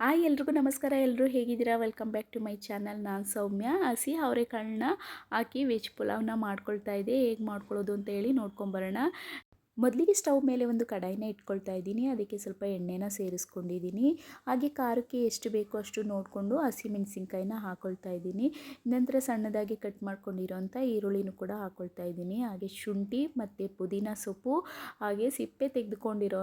Hi ಎಲ್ರಿಗೂ ನಮಸ್ಕಾರ. ಎಲ್ಲರೂ ಹೇಗಿದ್ದೀರಾ? Welcome back to my channel ನಾನು ಸೌಮ್ಯ. ಹಸಿ ಅವರೆಕಾಳನ್ನ ಹಾಕಿ ವೆಜ್ ಪುಲಾವ್ನ ಮಾಡ್ಕೊಳ್ತಾ ಇದ್ದೆ. ಹೇಗೆ ಮಾಡ್ಕೊಳ್ಳೋದು ಅಂತ ಹೇಳಿ ನೋಡ್ಕೊಂಬರೋಣ. ಮೊದಲಿಗೆ ಸ್ಟವ್ ಮೇಲೆ ಒಂದು ಕಡಾಯಿನ ಇಟ್ಕೊಳ್ತಾ ಇದ್ದೀನಿ. ಅದಕ್ಕೆ ಸ್ವಲ್ಪ ಎಣ್ಣೆನ ಸೇರಿಸ್ಕೊಂಡಿದ್ದೀನಿ. ಹಾಗೆ ಖಾರಕ್ಕೆ ಎಷ್ಟು ಬೇಕೋ ಅಷ್ಟು ನೋಡಿಕೊಂಡು ಹಸಿಮೆಣಸಿನ್ಕಾಯಿನ ಹಾಕ್ಕೊಳ್ತಾ ಇದ್ದೀನಿ. ನಂತರ ಸಣ್ಣದಾಗಿ ಕಟ್ ಮಾಡ್ಕೊಂಡಿರೋಂಥ ಈರುಳ್ಳಿನೂ ಕೂಡ ಹಾಕ್ಕೊಳ್ತಾ ಇದ್ದೀನಿ. ಹಾಗೆ ಶುಂಠಿ ಮತ್ತು ಪುದೀನ ಸೊಪ್ಪು ಹಾಗೆ ಸಿಪ್ಪೆ ತೆಗೆದುಕೊಂಡಿರೋ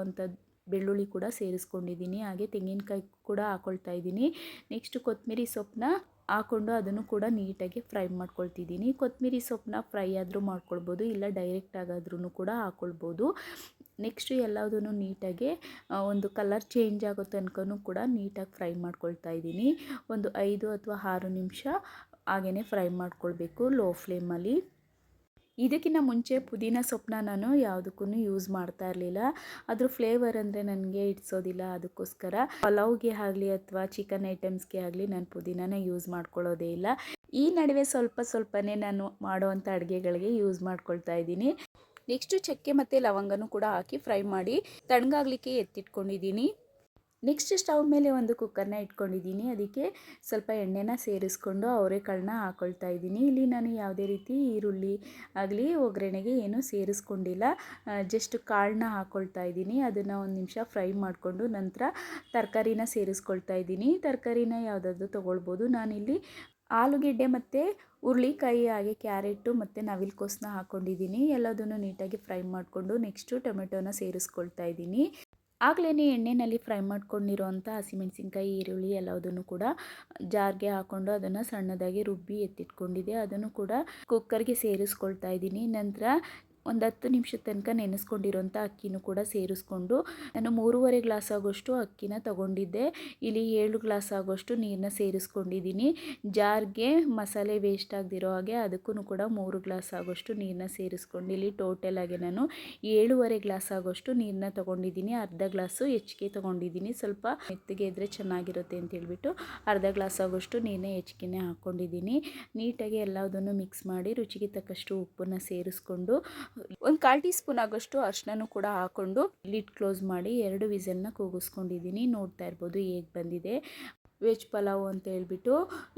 ಬೆಳ್ಳುಳ್ಳಿ ಕೂಡ ಸೇರಿಸ್ಕೊಂಡಿದ್ದೀನಿ, ಹಾಗೆ ತೆಂಗಿನಕಾಯಿ ಕೂಡ ಹಾಕ್ಕೊಳ್ತಾ ಇದ್ದೀನಿ. ನೆಕ್ಸ್ಟ್ ಕೊತ್ತಂಬರಿ ಸೊಪ್ಪನ್ನ ಹಾಕ್ಕೊಂಡು ಅದನ್ನು ಕೂಡ ನೀಟಾಗಿ ಫ್ರೈ ಮಾಡ್ಕೊಳ್ತಿದ್ದೀನಿ. ಕೊತ್ತಂಬರಿ ಸೊಪ್ಪನ್ನ ಫ್ರೈ ಆದರೂ ಮಾಡ್ಕೊಳ್ಬೋದು, ಇಲ್ಲ ಡೈರೆಕ್ಟ್ ಆಗಾದ್ರೂ ಕೂಡ ಹಾಕ್ಕೊಳ್ಬೋದು ನೆಕ್ಸ್ಟು ಎಲ್ಲದನ್ನು ನೀಟಾಗಿ ಒಂದು ಕಲರ್ ಚೇಂಜ್ ಆಗೋ ತನಕನೂ ಕೂಡ ನೀಟಾಗಿ ಫ್ರೈ ಮಾಡ್ಕೊಳ್ತಾ ಇದ್ದೀನಿ. ಒಂದು ಐದು ಅಥವಾ ಆರು ನಿಮಿಷ ಹಾಗೆಯೇ ಫ್ರೈ ಮಾಡ್ಕೊಳ್ಬೇಕು ಲೋ ಫ್ಲೇಮಲ್ಲಿ ಇದಕ್ಕಿಂತ ಮುಂಚೆ ಪುದೀನ ಸೊಪ್ಪನ್ನ ನಾನು ಯಾವುದಕ್ಕೂ ಯೂಸ್ ಮಾಡ್ತಾ ಇರಲಿಲ್ಲ. ಅದ್ರ ಫ್ಲೇವರ್ ಅಂದರೆ ನನಗೆ ಇಟ್ಸೋದಿಲ್ಲ ಅದಕ್ಕೋಸ್ಕರ. ಪಲಾವ್ಗೆ ಆಗಲಿ ಅಥವಾ ಚಿಕನ್ ಐಟಮ್ಸ್ಗೆ ಆಗಲಿ ನಾನು ಪುದೀನನ ಯೂಸ್ ಮಾಡ್ಕೊಳ್ಳೋದೇ ಇಲ್ಲ. ಈ ನಡುವೆ ಸ್ವಲ್ಪ ಸ್ವಲ್ಪನೇ ನಾನು ಮಾಡುವಂಥ ಅಡುಗೆಗಳಿಗೆ ಯೂಸ್ ಮಾಡ್ಕೊಳ್ತಾ ಇದ್ದೀನಿ. ನೆಕ್ಸ್ಟು ಚಕ್ಕೆ ಮತ್ತು ಲವಂಗನೂ ಕೂಡ ಹಾಕಿ ಫ್ರೈ ಮಾಡಿ. ತಣ್ಣಗಾಗಲಿಕ್ಕೆ ಎತ್ತಿಟ್ಕೊಂಡಿದ್ದೀನಿ. ನೆಕ್ಸ್ಟ್ ಸ್ಟವ್ ಮೇಲೆ ಒಂದು ಕುಕ್ಕರ್ನ ಇಟ್ಕೊಂಡಿದ್ದೀನಿ. ಅದಕ್ಕೆ ಸ್ವಲ್ಪ ಎಣ್ಣೆನ ಸೇರಿಸ್ಕೊಂಡು ಅವರೆಕಾಳನ್ನ ಹಾಕ್ಕೊಳ್ತಾ ಇದ್ದೀನಿ. ಇಲ್ಲಿ ನಾನು ಯಾವುದೇ ರೀತಿ ಈರುಳ್ಳಿ ಆಗಲಿ, ಒಗ್ಗರಣೆಗೆ ಏನೂ ಸೇರಿಸ್ಕೊಂಡಿಲ್ಲ. ಜಸ್ಟ್ ಕಾಳನ್ನ ಹಾಕ್ಕೊಳ್ತಾ ಇದ್ದೀನಿ. ಅದನ್ನು ಒಂದು ನಿಮಿಷ ಫ್ರೈ ಮಾಡಿಕೊಂಡು ನಂತರ ತರಕಾರಿನ ಸೇರಿಸ್ಕೊಳ್ತಾ ಇದ್ದೀನಿ. ತರಕಾರಿನ ಯಾವುದಾದ್ರೂ ತೊಗೊಳ್ಬೋದು. ನಾನಿಲ್ಲಿ ಆಲೂಗೆಡ್ಡೆ ಮತ್ತು ಹುರುಳಿಕಾಯಿ, ಹಾಗೆ ಕ್ಯಾರೆಟು ಮತ್ತು ನವಿಲ್ಕೋಸನ್ನ ಹಾಕ್ಕೊಂಡಿದ್ದೀನಿ ಎಲ್ಲದನ್ನು ನೀಟಾಗಿ ಫ್ರೈ ಮಾಡಿಕೊಂಡು ನೆಕ್ಸ್ಟು ಟೊಮೆಟೊನ ಸೇರಿಸ್ಕೊಳ್ತಾ ಇದ್ದೀನಿ. ಆಗಲೇ ಎಣ್ಣೆಯಲ್ಲಿ ಫ್ರೈ ಮಾಡ್ಕೊಂಡಿರೋವಂಥ ಹಸಿಮೆಣಸಿನ್ಕಾಯಿ, ಈರುಳ್ಳಿ ಎಲ್ಲದನ್ನು ಕೂಡ ಜಾರ್ಗೆ ಹಾಕ್ಕೊಂಡು ಅದನ್ನು ಸಣ್ಣದಾಗಿ ರುಬ್ಬಿ ಎತ್ತಿಟ್ಕೊಂಡಿದ್ದೆ. ಅದನ್ನು ಕೂಡ ಕುಕ್ಕರ್ಗೆ ಸೇರಿಸ್ಕೊಳ್ತಾ ಇದ್ದೀನಿ. ನಂತರ ಒಂದು ಹತ್ತು ನಿಮಿಷದ ತನಕ ನೆನೆಸ್ಕೊಂಡಿರೋಂಥ ಅಕ್ಕಿನೂ ಕೂಡ ಸೇರಿಸ್ಕೊಂಡು ನಾನು ಮೂರುವರೆ ಗ್ಲಾಸ್ ಆಗೋಷ್ಟು ಅಕ್ಕಿನ ತಗೊಂಡಿದ್ದೆ. ಇಲ್ಲಿ ಏಳು ಗ್ಲಾಸ್ ಆಗೋಷ್ಟು ನೀರನ್ನ ಸೇರಿಸ್ಕೊಂಡಿದ್ದೀನಿ. ಜಾರ್ಗೆ ಮಸಾಲೆ ವೇಸ್ಟ್ ಆಗದಿರೋ ಹಾಗೆ ಅದಕ್ಕೂ ಕೂಡ ಮೂರು ಗ್ಲಾಸ್ ಆಗೋಷ್ಟು ನೀರನ್ನ ಸೇರಿಸ್ಕೊಂಡು ಇಲ್ಲಿ ಟೋಟಲ್ ಆಗಿ ನಾನು ಏಳುವರೆ ಗ್ಲಾಸ್ ಆಗೋಷ್ಟು ನೀರನ್ನ ತೊಗೊಂಡಿದ್ದೀನಿ. ಅರ್ಧ ಗ್ಲಾಸು ಹೆಚ್ಚಿಗೆ ತೊಗೊಂಡಿದ್ದೀನಿ. ಸ್ವಲ್ಪ ಮೆತ್ತಗೆ ಇದ್ದರೆ ಚೆನ್ನಾಗಿರುತ್ತೆ ಅಂತ ಹೇಳ್ಬಿಟ್ಟು ಅರ್ಧ ಗ್ಲಾಸ್ ಆಗೋಷ್ಟು ನೀರನ್ನ ಹೆಚ್ಚಿಗೆನೇ ಹಾಕ್ಕೊಂಡಿದ್ದೀನಿ ನೀಟಾಗಿ ಎಲ್ಲದನ್ನು ಮಿಕ್ಸ್ ಮಾಡಿ ರುಚಿಗೆ ತಕ್ಕಷ್ಟು ಉಪ್ಪನ್ನು ಸೇರಿಸ್ಕೊಂಡು ಒಂದು ಕಾಲು ಟೀ ಸ್ಪೂನ್ ಆಗೋಷ್ಟು ಅರ್ಶನೂ ಕೂಡ ಹಾಕ್ಕೊಂಡು, ಲಿಡ್ ಕ್ಲೋಸ್ ಮಾಡಿ ಎರಡು ವಿಸಲ್ನ ಕೂಗಿಸ್ಕೊಂಡಿದ್ದೀನಿ. ನೋಡ್ತಾ ಇರ್ಬೋದು ಹೇಗೆ ಬಂದಿದೆ. ವೆಜ್ ಪಲಾವ್ ಅಂತ ಹೇಳ್ಬಿಟ್ಟು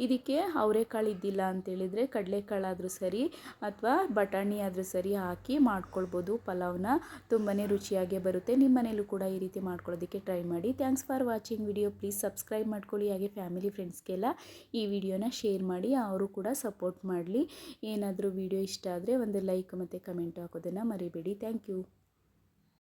ಇದಕ್ಕೆ ಅವರೆಕಾಳು ಇದ್ದಿಲ್ಲ ಅಂತೇಳಿದರೆ ಕಡಲೆಕಾಳಾದರೂ ಸರಿ ಅಥವಾ ಬಟಾಣಿ ಆದರೂ ಸರಿ ಹಾಕಿ ಮಾಡ್ಕೊಳ್ಬೋದು. ಪಲಾವ್ನ ತುಂಬಾ ರುಚಿಯಾಗೇ ಬರುತ್ತೆ. ನಿಮ್ಮ ಮನೇಲೂ ಕೂಡ ಈ ರೀತಿ ಮಾಡ್ಕೊಳ್ಳೋದಕ್ಕೆ ಟ್ರೈ ಮಾಡಿ. Thanks for watching video please subscribe ಮಾಡ್ಕೊಳ್ಳಿ. ಹಾಗೆ ಫ್ಯಾಮಿಲಿ ಫ್ರೆಂಡ್ಸ್ಗೆಲ್ಲ ಈ ವಿಡಿಯೋನ ಶೇರ್ ಮಾಡಿ. ಅವರು ಕೂಡ ಸಪೋರ್ಟ್ ಮಾಡಲಿ. ಏನಾದರೂ ವಿಡಿಯೋ ಇಷ್ಟ ಆದರೆ ಒಂದು ಲೈಕ್ ಮತ್ತು ಕಮೆಂಟ್ ಹಾಕೋದನ್ನು ಮರಿಬೇಡಿ. Thank you